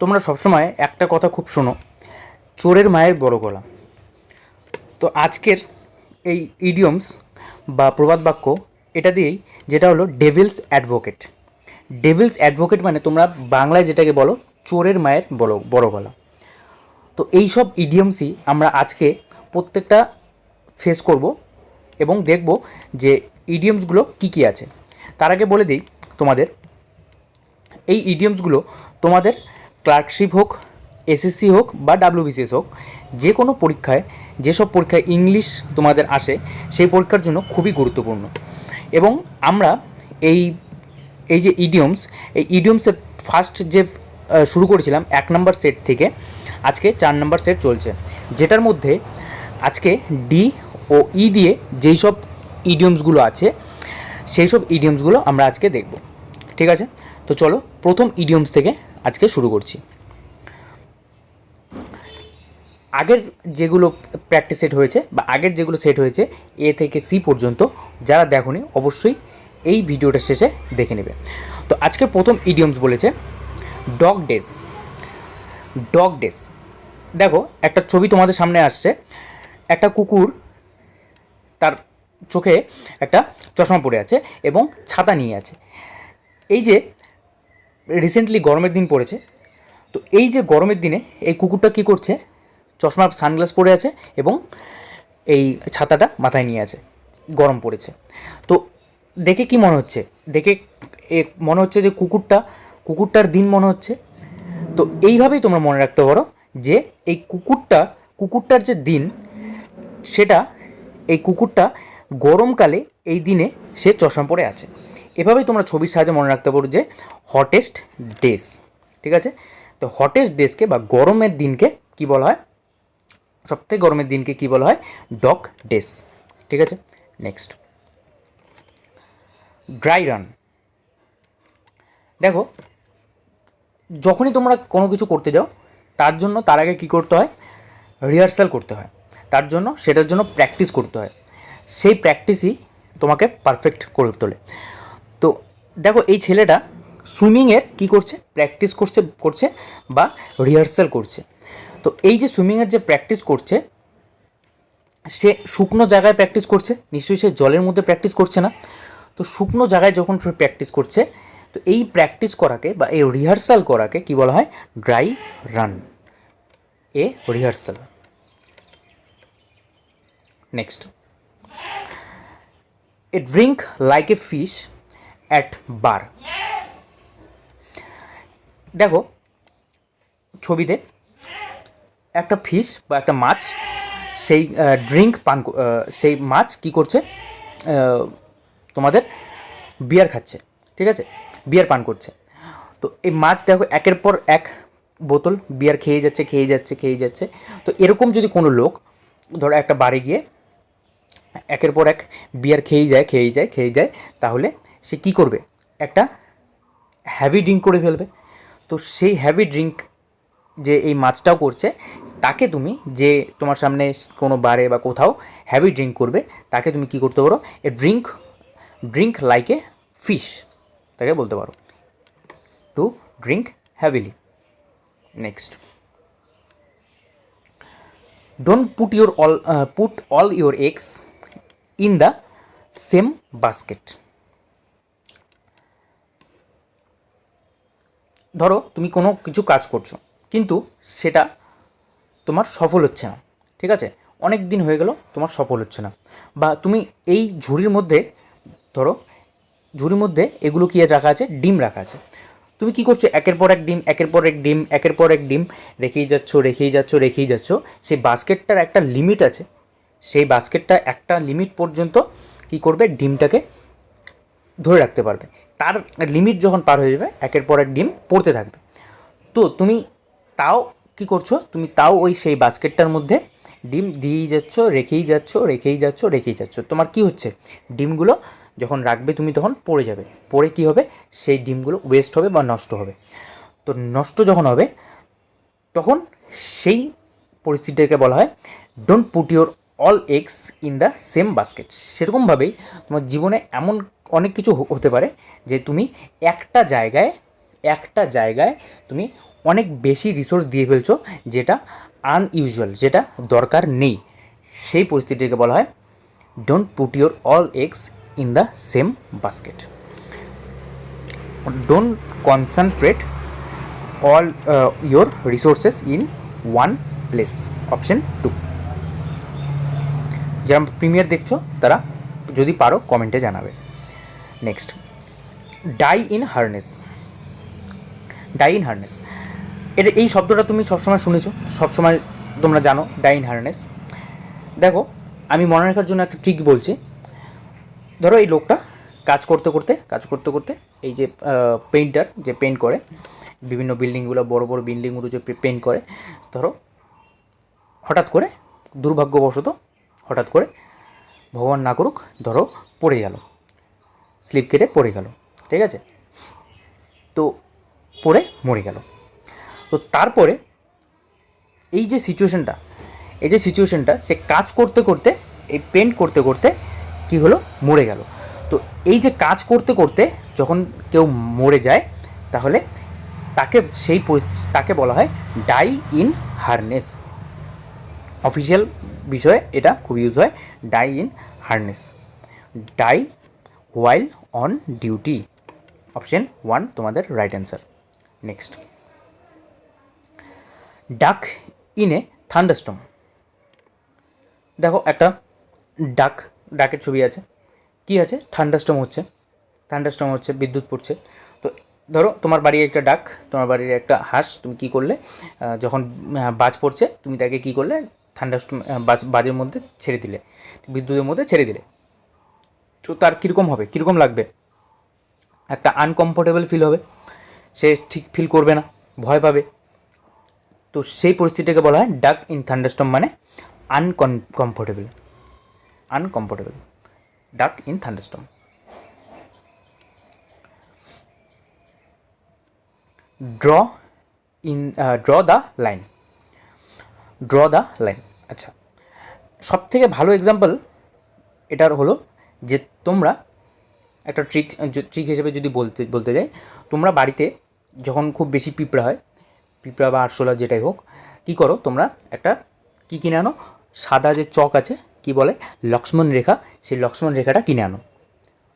তোমরা সবসময় একটা কথা খুব শোনো, চোরের মায়ের বড় গলা। তো আজকের এই ইডিয়মস বা প্রবাদ বাক্য, এটা দিয়েই যেটা হলো ডেভিলস অ্যাডভোকেট ডেভিলস অ্যাডভোকেট মানে তোমরা বাংলায় যেটাকে বলো, চোরের মায়ের বড় বড় গলা। তো এই সব ইডিয়মসই আমরা আজকে প্রত্যেকটা ফেস করব এবং দেখব যে ইডিয়মসগুলো কী কী আছে। তার আগে বলে দিই তোমাদের, এই ইডিয়মসগুলো তোমাদের ক্লার্কশিপ হোক এসএসসি হোক বা ডাব্লিউবিসিএস হোক, যে কোনো পরীক্ষায় যেসব পরীক্ষায় ইংলিশ তোমাদের আসে, সেই পরীক্ষার জন্য খুবই গুরুত্বপূর্ণ। এবং আমরা এই এই যে ইডিয়মস এই ইডিয়মসের ফার্স্ট যে শুরু করেছিলাম এক নম্বর সেট থেকে, আজকে চার নম্বর সেট চলছে। যেটার মধ্যে আজকে ডি ও ই দিয়ে যেই সব ইডিয়মসগুলো আছে, সেই সব ইডিয়মসগুলো আমরা আজকে দেখব। ঠিক আছে? তো চলো, প্রথম ইডিয়মস থেকে আজকে শুরু করছি। আগের যেগুলো প্র্যাকটিস সেট হয়েছে বা আগের যেগুলো সেট হয়েছে, এ থেকে সি পর্যন্ত যারা দেখোনি অবশ্যই এই ভিডিওটা শেষে দেখে নেবে। তো আজকের প্রথম ইডিয়মস বলেছে ডগ ডেস ডগ ডেস দেখো, একটা ছবি তোমাদের সামনে আসছে, একটা কুকুর তার চোখে একটা চশমা পড়ে আছে এবং ছাতা নিয়ে আছে। এই যে রিসেন্টলি গরমের দিন পড়েছে। তো এই যে গরমের দিনে এই কুকুরটা কী করছে? চশমা সানগ্লাস পরে আছে এবং এই ছাতাটা মাথায় নিয়ে আছে। গরম পড়েছে। তো দেখে কি মনে হচ্ছে? দেখে মনে হচ্ছে যে কুকুরটা, কুকুরটার দিন মনে হচ্ছে। তো এইভাবেই তোমরা মনে রাখতে পারো যে এই কুকুরটা, কুকুরটার যে দিন, সেটা এই কুকুরটা গরমকালে এই দিনে সে চশমা পরে আছে। এভাবেই তোমরা ছবির সাহায্যে মনে রাখতে পারো যে হটেস্ট ডেজ ঠিক আছে? তো হটেস্ট ডেজকে বা গরমের দিনকে কি বলা হয়? সবথেকে গরমের দিনকে কি বলা হয়? ডগ ডেস ঠিক আছে? নেক্সট ড্রাই রান দেখো, যখনই তোমরা কোনো কিছু করতে যাও, তার জন্য তার আগে কী করতে হয়? রিহার্সাল করতে হয়। তার জন্য, সেটার জন্য প্র্যাকটিস করতে হয়। সেই প্র্যাকটিসই তোমাকে পারফেক্ট করে তোলে। তো দেখো এই ছেলেটা সুইমিংয়ের কী করছে? প্র্যাকটিস করছে করছে বা রিহার্সাল করছে। তো এই যে সুইমিংয়ের যে প্র্যাকটিস করছে, সে শুকনো জায়গায় প্র্যাকটিস করছে, নিশ্চয়ই সে জলের মধ্যে প্র্যাকটিস করছে না। তো শুকনো জায়গায় যখন সে প্র্যাকটিস করছে, তো এই প্র্যাকটিস করাকে বা এই রিহার্সাল করাকে কি বলা হয়? Dry run. A rehearsal. Next. A drink like a fish. At বার দেখো, ছবিতে একটা ফিশ বা একটা মাছ সেই ড্রিঙ্ক পান সেই মাছ কি করছে? তোমাদের বিয়ার খাচ্ছে, ঠিক আছে? বিয়ার পান করছে। তো এই মাছ দেখো, একের পর এক বোতল বিয়ার খেয়ে যাচ্ছে খেয়ে যাচ্ছে খেয়ে যাচ্ছে। তো এরকম যদি কোনো লোক, ধরো একটা বাড়ি গিয়ে একের পর এক বিয়ার খেয়েই যায় খেয়েই যায় খেয়েই যায়, তাহলে সে কি করবে? একটা হ্যাভি ড্রিঙ্ক করে ফেলবে। তো সেই হ্যাভি ড্রিঙ্ক যে এই মাছটাও করছে, তাকে তুমি যে তোমার সামনে কোনো বারে বা কোথাও হ্যাভি ড্রিঙ্ক করবে, তাকে তুমি কি করতে পারো? A drink drink like a fish তাকে বলতে পারো। To drink heavily next don't put your all put all your eggs in the same basket ধরো তুমি কোনো কিছু কাজ করছ, কিন্তু সেটা তোমার সফল হচ্ছে না, ঠিক আছে? অনেক দিন হয়ে গেল, তোমার সফল হচ্ছে না। বা তুমি এই ঝুড়ির মধ্যে, ধরো, ঝুড়ির মধ্যে এগুলো কি রাখা আছে? ডিম রাখা আছে। তুমি কি করছ? একের পর এক ডিম, একের পর এক ডিম, একের পর এক ডিম, রেখেই যাচ্ছ রেখেই যাচ্ছ রেখেই যাচ্ছ। সেই বাস্কেটটার একটা লিমিট আছে। সেই বাস্কেটটা একটা লিমিট পর্যন্ত কি করবে? ডিমটাকে ধরে রাখতে পারবে। তার লিমিট যখন পার হয়ে যাবে, একের পর এক ডিম পড়তে থাকবে। তো তুমি তাও কি করছ? তুমি তাও ওই সেই বাস্কেটটার মধ্যে ডিম দিয়েই যাচ্ছ, রেখেই যাচ্ছ রেখেই যাচ্ছ রেখেই যাচ্ছ। তোমার কি হচ্ছে? ডিমগুলো যখন রাখবে, তুমি তখন পড়ে যাবে। পড়ে কি হবে? সেই ডিমগুলো ওয়েস্ট হবে বা নষ্ট হবে। তো নষ্ট যখন হবে, তখন সেই পরিস্থিতিটাকে বলা হয় don't put your all eggs in the same basket সেরকমভাবেই তোমার জীবনে এমন অনেক কিছু হতে পারে যে তুমি একটা জায়গায় একটা জায়গায় তুমি অনেক বেশি রিসোর্স দিয়ে ফেলছো যেটা আনইউজুয়াল যেটা দরকার নেই। সেই পরিস্থিতিকে বলা হয় don't put your all eggs in the same basket don't concentrate all your resources in one place option two যারা প্রিমিয়ার দেখছ, তারা যদি পারো কমেন্টে জানাবে। Next. Die in harness. Die in harness. এটা এই শব্দটা তুমি সবসময় শুনেছো, সবসময় তোমরা জানো, ডাই ইন হারনেস। দেখো, আমি মনে রাখার জন্য একটা ট্রিক বলছি। ধরো এই লোকটা কাজ করতে করতে, কাজ করতে করতে এই যে পেইন্টার যে পেন্ট করে, বিভিন্ন বিল্ডিংগুলো, বড় বড় বিল্ডিংগুলো যে পেন্ট করে, ধরো, হঠাৎ করে দুর্ভাগ্যবশত, হঠাৎ করে ভগবান না করুক, ধরো, পড়ে গেল। স্লিপ কেটে পড়ে গেল, ঠিক আছে? তো পড়ে মরে গেল। তো তারপরে এই যে সিচুয়েশানটা এই যে সিচুয়েশানটা সে কাজ করতে করতে, এই পেন্ট করতে করতে কি হলো? মরে গেল। তো এই যে কাজ করতে করতে যখন কেউ মরে যায়, তাহলে তাকে সেই তাকে বলা হয় ডাই ইন হারনেস অফিসিয়াল বিষয়ে এটা খুব ইউজ হয় die in harness die while on duty option one তোমাদের right answer next duck in a thunderstorm দেখো, একটা ডাক ডাকের ছবি আছে। কি আছে? থান্ডারস্টম হচ্ছে। থান্ডারস্টম হচ্ছে, বিদ্যুৎ পড়ছে। তো ধরো, তোমার বাড়ির একটা ডাক তোমার বাড়ির একটা হাঁস, তুমি কি করলে? যখন বাজ পড়ছে, তুমি তাকে কি করলে? থান্ডারস্টম বাজ, বাজের মধ্যে ছেড়ে দিলে। বিদ্যুতের মধ্যে ছেড়ে দিলে। তো তার কীরকম হবে? কীরকম লাগবে? একটা আনকমফোর্টেবল ফিল হবে। সে ঠিক ফিল করবে না, ভয় পাবে। তো সেই পরিস্থিতিটাকে বলা হয় ডাক ইন থান্ডারস্টম মানে uncomfortable uncomfortable duck in thunderstorm draw in draw the line draw the line আচ্ছা সব থেকে ভালো এক্সাম্পল এটার হলো যে তোমরা একটা ট্রিক ট্রিক হিসেবে যদি বলতে বলতে যাই, তোমরা বাড়িতে যখন খুব বেশি পিঁপড়া হয়, পিঁপড়া বা আরশোলা যেটাই হোক, কী করো তোমরা একটা কী কিনে আনো? সাদা যে চক আছে, কি বলে? লক্ষ্মণ রেখা, সেই লক্ষ্মণ রেখাটা কিনে আনো।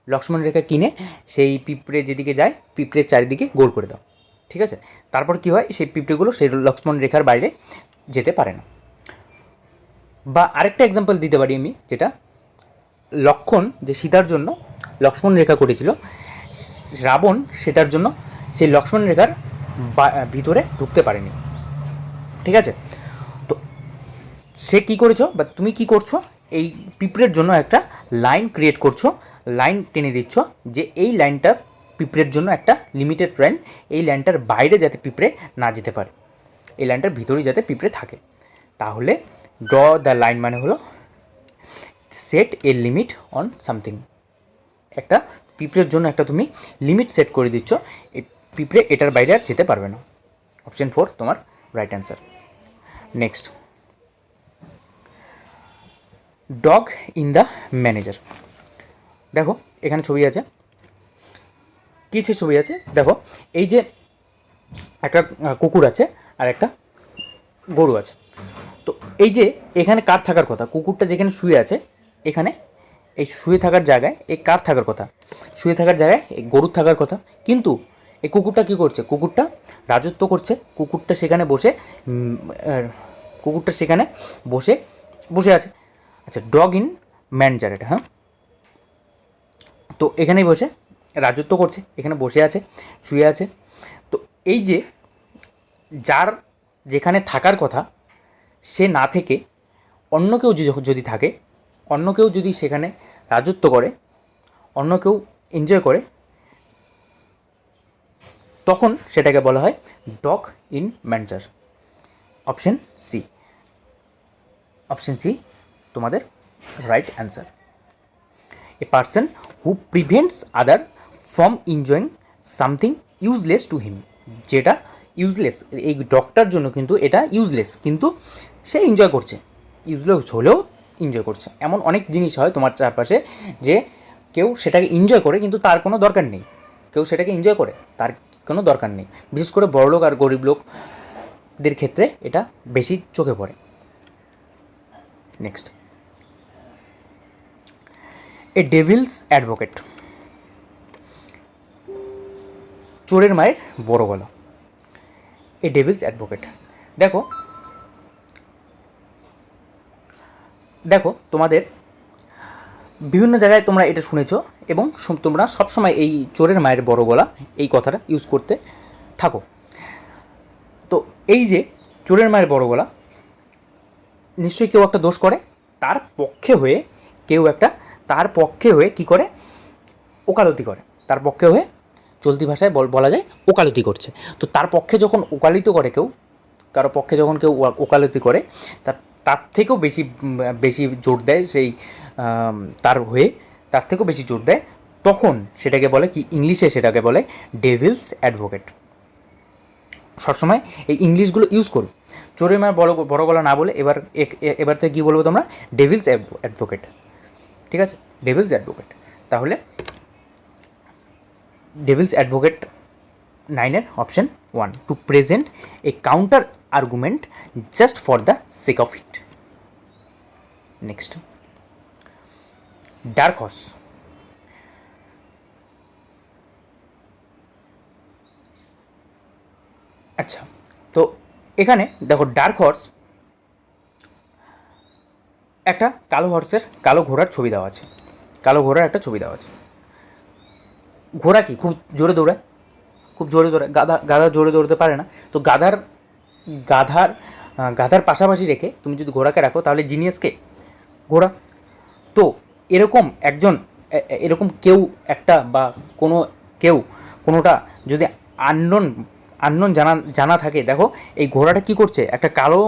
লক্ষ্মণ রেখা কিনে সেই পিঁপড়ে যেদিকে যায়, পিঁপড়ের চারিদিকে গোল করে দাও। ঠিক আছে? তারপর কি হয়? সেই পিঁপড়েগুলো সেই লক্ষ্মণ রেখার বাইরে যেতে পারে না। বা আরেকটা এক্সাম্পল দিতে পারি আমি, যেটা লক্ষণ যে সীতার জন্য লক্ষ্মণ রেখা করেছিল, রাবণ সেটার জন্য সেই লক্ষ্মণ রেখার ভিতরে ঢুকতে পারেনি। ঠিক আছে? তো সে কি করেছ বা তুমি কি করছ? এই পিঁপড়ের জন্য একটা লাইন ক্রিয়েট করছ, লাইন টেনে দিচ্ছ যে এই লাইনটা পিঁপড়ের জন্য একটা লিমিটেড লাইন এই লাইনটার বাইরে যাতে পিঁপড়ে না যেতে পারে। এই লাইনটার ভিতরেই যাতে পিঁপড়ে থাকে। তাহলে ড্র দ্য লাইন মানে হলো set a limit on something একটা পিঁপড়ের জন্য একটা তুমি লিমিট সেট করে দিচ্ছ পিঁপড়ে এটার বাইরে আর যেতে পারবে না। অপশন ফোর তোমার right answer next dog in the manager দেখো, এখানে ছবি আছে। কিছু ছবি আছে? দেখো, এই যে একটা কুকুর আছে আর একটা গরু আছে। তো এই যে এখানে কার থাকার কথা? কুকুরটা যেখানে শুয়ে আছে এখানে এই শুয়ে থাকার জায়গায় এই কার থাকার কথা? শুয়ে থাকার জায়গায় এই গরুর থাকার কথা। কিন্তু এই কুকুরটা কি করছে? কুকুরটা রাজত্ব করছে। কুকুরটা সেখানে বসে কুকুরটা সেখানে বসে বসে আছে। আচ্ছা ডগ ইন ম্যানেজার এটা হ্যাঁ? তো এখানেই বসে, রাজত্ব করছে, এখানে বসে আছে, শুয়ে আছে। তো এই যে যার যেখানে থাকার কথা, সে না থেকে অন্য কেউ যদি- যদি থাকে অন্য কেউ যদি সেখানে রাজত্ব করে, অন্য কেউ এনজয় করে, তখন সেটাকে বলা হয় dog in manager option C option C তোমাদের right answer a person who prevents other from enjoying something useless to him যেটা ইউজলেস এই ডগটার জন্য কিন্তু এটা ইউজলেস কিন্তু সে এনজয় করছে। ইউজলেস হলেও এনজয় করছে। এমন অনেক জিনিস হয় তোমার চারপাশে যে কেউ সেটাকে এনজয় করে কিন্তু তার কোনো দরকার নেই। কেউ সেটাকে এনজয় করে, তার কোনো দরকার নেই। বিশেষ করে বড়লোক আর গরিব লোকদের ক্ষেত্রে এটা বেশি চোখে পড়ে। নেক্সট এ ডেভিলস অ্যাডভোকেট চোরের মায়ের বড় গলা। এ ডেভিলস অ্যাডভোকেট দেখো দেখো, তোমাদের বিভিন্ন জায়গায় তোমরা এটা শুনেছ এবং তোমরা সবসময় এই চোরের মায়ের বড় গলা এই কথাটা ইউজ করতে থাকো। তো এই যে চোরের মায়ের বড় গলা, নিশ্চয়ই কেউ একটা দোষ করে, তার পক্ষে হয়ে কেউ একটা, তার পক্ষে হয়ে কি করে? ওকালতি করে। তার পক্ষে হয়ে চলতি ভাষায় বলা যায় ওকালতি করছে। তো তার পক্ষে যখন ওকালিত করে কেউ, কারও পক্ষে যখন কেউ ওকালতি করে, তার তার থেকেও বেশি বেশি জোর দেয় সেই তার হয়ে, তার থেকেও বেশি জোর দেয়। তখন সেটাকে বলে কি, ইংলিশে সেটাকে বলে ডেভিলস অ্যাডভোকেট। সবসময় এই ইংলিশগুলো ইউজ করো। চোরে মায়ের বড় বড় গলা না বলে এবার এবার থেকে কী বলব তোমরা? Devil's advocate. ঠিক আছে? Devil's advocate. তাহলে ডেভিলস অ্যাডভোকেট নাইনের option one. To present a counter argument just for the sake of it next dark horse আচ্ছা তো এখানে দেখো ডার্ক হর্স একটা কালো হর্সের কালো ঘোড়ার ছবি দেওয়া আছে। কালো ঘোড়ার একটা ছবি দেওয়া আছে। ঘোড়া কি? খুব জোরে দৌড়ায়? খুব জোরে দৌড়ায়? গাধা গাধা জোরে দৌড়তে পারে না। তো গাধার গাধার গাধার পাশাপাশি রেখে তুমি যদি ঘোড়াকে রাখো, তাহলে জিনিয়াসকে, ঘোড়া। তো এরকম একজন এরকম কেউ একটা বা কোনো কেউ, কোনোটা যদি আননোন আননোন জানা জানা থাকে, দেখো, এই ঘোড়াটা কি করছে? একটা কালো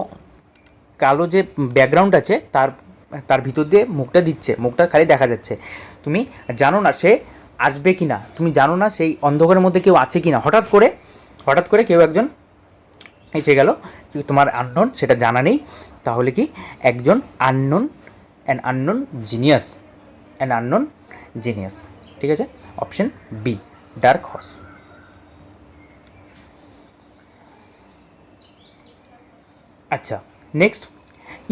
কালো যে ব্যাকগ্রাউন্ড আছে, তার তার ভিতর দিয়ে মুখটা দিচ্ছে, মুখটা খালি দেখা যাচ্ছে। তুমি জানো না সে আসবে কি না তুমি জানো না সেই অন্ধকারের মধ্যে কেউ আছে কি না হঠাৎ করে হঠাৎ করে কেউ একজন এসে গেল তোমার আননোন সেটা জানা নেই। তাহলে কি একজন unknown an unknown genius an unknown genius ঠিক আছে? অপশন বি ডার্ক হর্স আচ্ছা next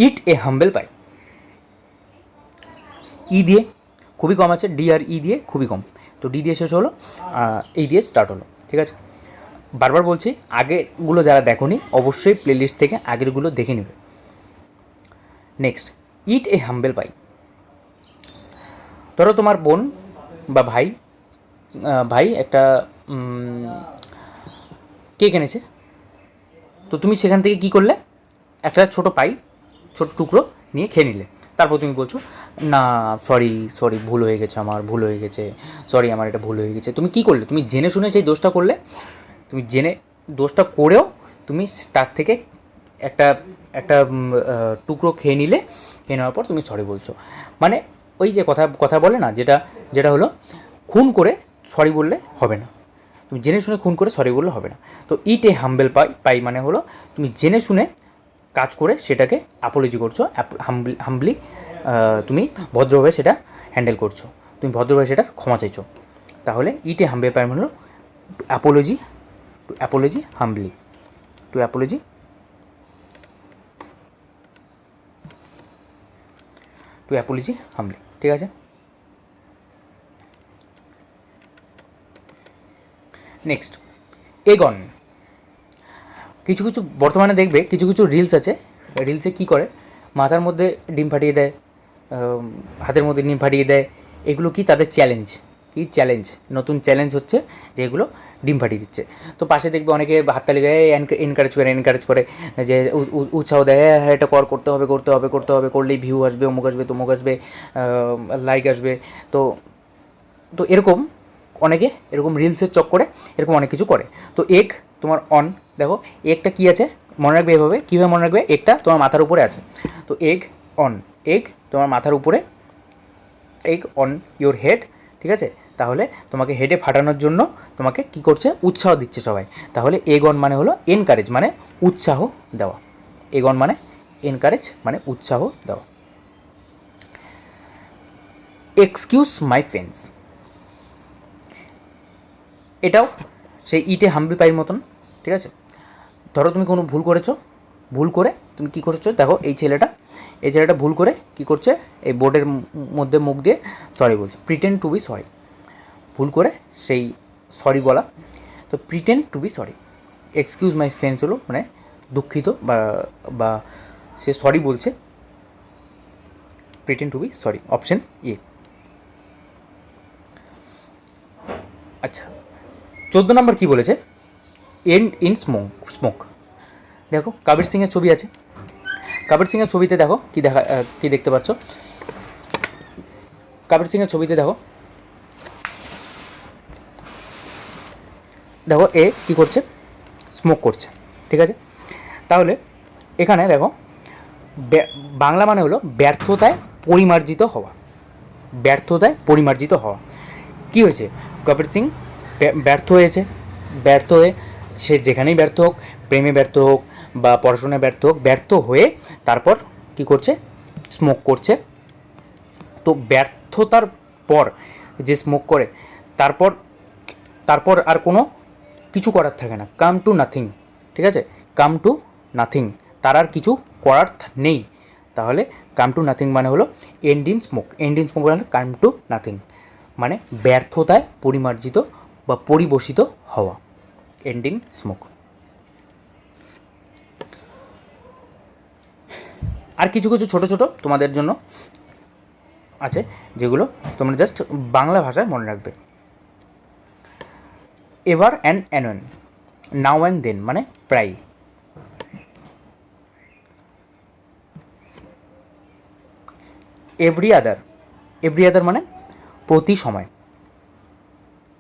eat a humble pie E দিয়ে, খুবই কম আছে ডি আর ই দিয়ে খুবই কম। তো ডি দিয়ে শেষ হলো এই দিয়ে স্টার্ট হলো, ঠিক আছে? বারবার বলছি, আগেরগুলো যারা দেখোনি, অবশ্যই প্লেলিস্ট থেকে আগেরগুলো দেখে নেবে। নেক্সট ইট এ হাম্বেল পাই ধরো তোমার বোন বা ভাই ভাই একটা কেক এনেছে। তো তুমি সেখান থেকে কি করলে? একটা ছোট পাই ছোট টুকরো নিয়ে খেয়ে নিলে। তারপর তুমি বলছো, না সরি সরি ভুল হয়ে গেছে আমার, ভুল হয়ে গেছে সরি আমার এটা ভুল হয়ে গেছে। তুমি কি করলে? তুমি জেনে শুনে সেই দোষটা করলে? তুমি জেনে দোষটা করেও তুমি তার থেকে একটা একটা টুকরো খেয়ে নিলে, খেয়ে নেওয়ার পর তুমি সরি বলছো। মানে ওই যে কথা কথা বলে না, যেটা যেটা হলো, খুন করে সরি বললে হবে না। তুমি জেনে শুনে খুন করে সরি বললে হবে না। তো ইট এ হাম্বেল পাই পাই মানে হলো, তুমি জেনে শুনে কাজ করে সেটাকে অ্যাপোলজি করছ হাম্বলি হাম্বলি তুমি ভদ্রভাবে সেটা হ্যান্ডেল করছ। তুমি ভদ্রভাবে সেটা ক্ষমা চাইছো। তাহলে ইটে এ হাম্বেল পাই মানে হলো apology to apology humbly to apology to apology humbly ঠিক আছে? নেক্সট এগন কিছু কিছু বর্তমানে দেখবে, কিছু কিছু রিলস আছে। রিলসে কি করে? মাথার মধ্যে ডিম ফাটিয়ে দেয় হাতের মধ্যে ডিম ফাটিয়ে দেয়, এগুলো কি তাদের চ্যালেঞ্জ কি চ্যালেঞ্জ নতুন চ্যালেঞ্জ হচ্ছে যে এগুলো ডিম ফাটিয়ে দিচ্ছে। তো পাশে দেখবে অনেকে হাততালি দেয় এনকারেজ করে এনকারেজ করে যে উৎসাহ দেয় হ্যাঁ হ্যাঁ, এটা কর করতে হবে করতে হবে করতে হবে করলেই ভিউ আসবে অমুক আসবে তমুক আসবে লাইক আসবে। তো তো এরকম অনেকে এরকম রিলসের চক্করে এরকম অনেক কিছু করে। তো এক তোমার অন দেখো একটা কী আছে? মনে রাখবে এভাবে। কীভাবে মনে রাখবে? একটা তোমার মাথার উপরে আছে। তো এগ অন এগ তোমার মাথার উপরে এগ অন ইওর হেড ঠিক আছে? তাহলে তোমাকে হেডে ফাটানোর জন্য তোমাকে কি করছে? উৎসাহ দিচ্ছে সবাই। তাহলে এগ অন মানে হলো এনকারেজ মানে উৎসাহ দেওয়া। এগ অন মানে এনকারেজ মানে উৎসাহ দেওয়া। এক্সকিউজ মাই ফ্রেন্ডস এটাও সেই ইটে হাম্বি পাইয়ের মতন, ঠিক আছে? ধরো তুমি কোনো ভুল করেছ, ভুল করে তুমি কী করেছ? দেখো এই ছেলেটা এই ছেলেটা ভুল করে কী করছে? এই বোর্ডের মধ্যে মুখ দিয়ে সরি বলছে। প্রিটেন্ড টু বি সরি ভুল করে সেই সরি বলা। তো pretend to be sorry excuse my friends হলো মানে দুঃখিত বা বা সে সরি বলছে। Pretend to be sorry option A আচ্ছা চোদ্দ নম্বর কী বলেছে? এন্ড ইন স্মোক স্মোক দেখো, কাবির সিংয়ের ছবি আছে। কাবির সিংয়ের ছবিতে দেখো, কি দেখা কী দেখতে পাচ্ছ? কাবির সিংয়ের ছবিতে দেখো দেখো এ কী করছে? স্মোক করছে, ঠিক আছে? তাহলে এখানে দেখো বাংলা মানে হলো ব্যর্থতায় পরিমার্জিত হওয়া, ব্যর্থতায় পরিমার্জিত হওয়া। কী হয়েছে? কপিল সিং ব্য- ব্যর্থ হয়েছে, ব্যর্থ হয়ে সে যেখানেই ব্যর্থ হোক, প্রেমে ব্যর্থ হোক বা পড়াশোনায় ব্যর্থ হোক, ব্যর্থ হয়ে তারপর কি করছে? স্মোক করছে। তো ব্যর্থতার পর যে স্মোক করে, তারপর তারপর আর কোনো কিছু করার থাকে না। কাম টু নাথিং, ঠিক আছে? কাম টু নাথিং, তার আর কিছু করার নেই। তাহলে কাম টু নাথিং মানে হলো end in smoke end in smoke মানে কাম টু নাথিং মানে ব্যর্থতায় পরিমার্জিত বা পরিবসিত হওয়া। এন্ড ইন স্মোক আর কিছু কিছু ছোট ছোট তোমাদের জন্য আছে, যেগুলো তোমরা জাস্ট বাংলা ভাষায় মনে রাখবে। Ever and anon now and then মানে প্রায় এভরি আদার। এভরি আদার মানে প্রতি সময়।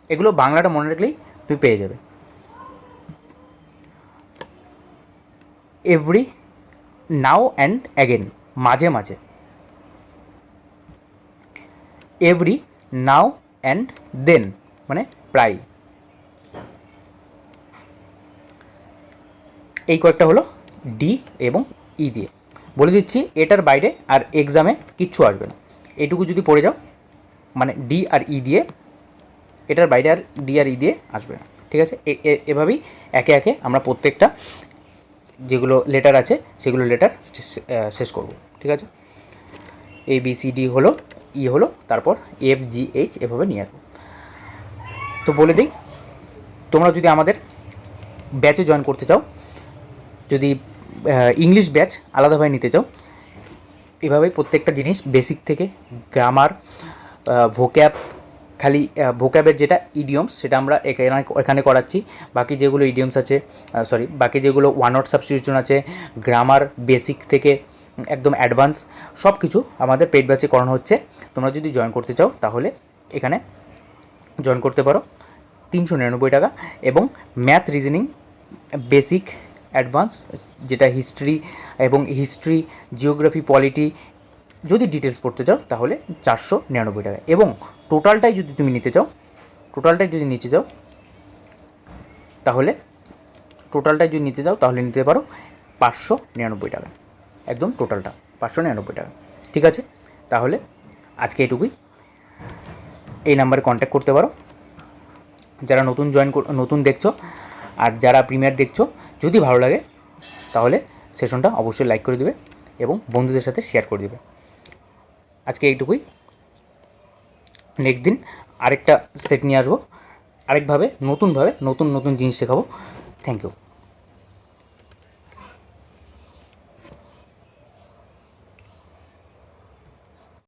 এগুলো বাংলাটা মনে রাখলেই তুমি পেয়ে যাবে। এভরি, নাও অ্যান্ড অ্যাগেন, মাঝে মাঝে। এভরি, নাও অ্যান্ড দেন মানে প্রায় এই কয়েকটা হলো ডি এবং ই দিয়ে। বলে দিচ্ছি, এটার বাইরে আর এক্সামে কিচ্ছু আসবে না। এটুকু যদি পড়ে যাও মানে ডি আর ই দিয়ে, এটার বাইরে আর ডি আর ই দিয়ে আসবে না। ঠিক আছে? এভাবেই একে একে আমরা প্রত্যেকটা যেগুলো লেটার আছে, সেগুলো লেটার শেষ করব। ঠিক আছে? এ বি সি ডি হলো ই হলো, তারপর এফ জি এইচ এভাবে নিয়ে আসব। তো বলে দিই, তোমরা যদি আমাদের ব্যাচে জয়েন করতে চাও যদি ইংলিশ ব্যাচ আলাদাভাবে নিতে চাও, এভাবেই প্রত্যেকটা জিনিস বেসিক থেকে গ্রামার ভোক্যাব খালি ভোক্যাবের যেটা ইডিয়মস সেটা আমরা এখানে করাচ্ছি। বাকি যেগুলো ইডিয়মস আছে সরি বাকি যেগুলো ওয়ান ওয়ার্ড সাবস্টিটিউশন আছে গ্রামার বেসিক থেকে একদম অ্যাডভান্স সব কিছু আমাদের পেড ব্যাচে করানো হচ্ছে। তোমরা যদি জয়েন করতে চাও, তাহলে এখানে জয়েন করতে পারো। তিনশো নিরানব্বই টাকা এবং ম্যাথ রিজনিং বেসিক অ্যাডভান্স, যেটা হিস্ট্রি এবং হিস্ট্রি জিওগ্রাফি পলিটি যদি ডিটেলস পড়তে চাও তাহলে চারশো নিরানব্বই টাকা এবং টোটালটাই যদি তুমি নিতে চাও টোটালটাই যদি নিচে চাও, তাহলে টোটালটাই যদি নিতে চাও তাহলে নিতে পারো পাঁচশো নিরানব্বই টাকা। একদম টোটালটা পাঁচশো নিরানব্বই টাকা। ঠিক আছে? তাহলে আজকে এটুকুই। এই নাম্বারে কন্ট্যাক্ট করতে পারো। যারা নতুন জয়েন নতুন দেখছ আর যারা প্রিমিয়ার দেখছ, যদি ভালো লাগে, তাহলে সেশনটা অবশ্যই লাইক করে দেবে এবং বন্ধুদের সাথে শেয়ার করে দেবে। আজকে এইটুকুই। নেক্সট দিন আরেকটা সেট নিয়ে আসব। আরেকভাবে, নতুনভাবে, নতুন নতুন জিনিস শেখাবো। Thank you.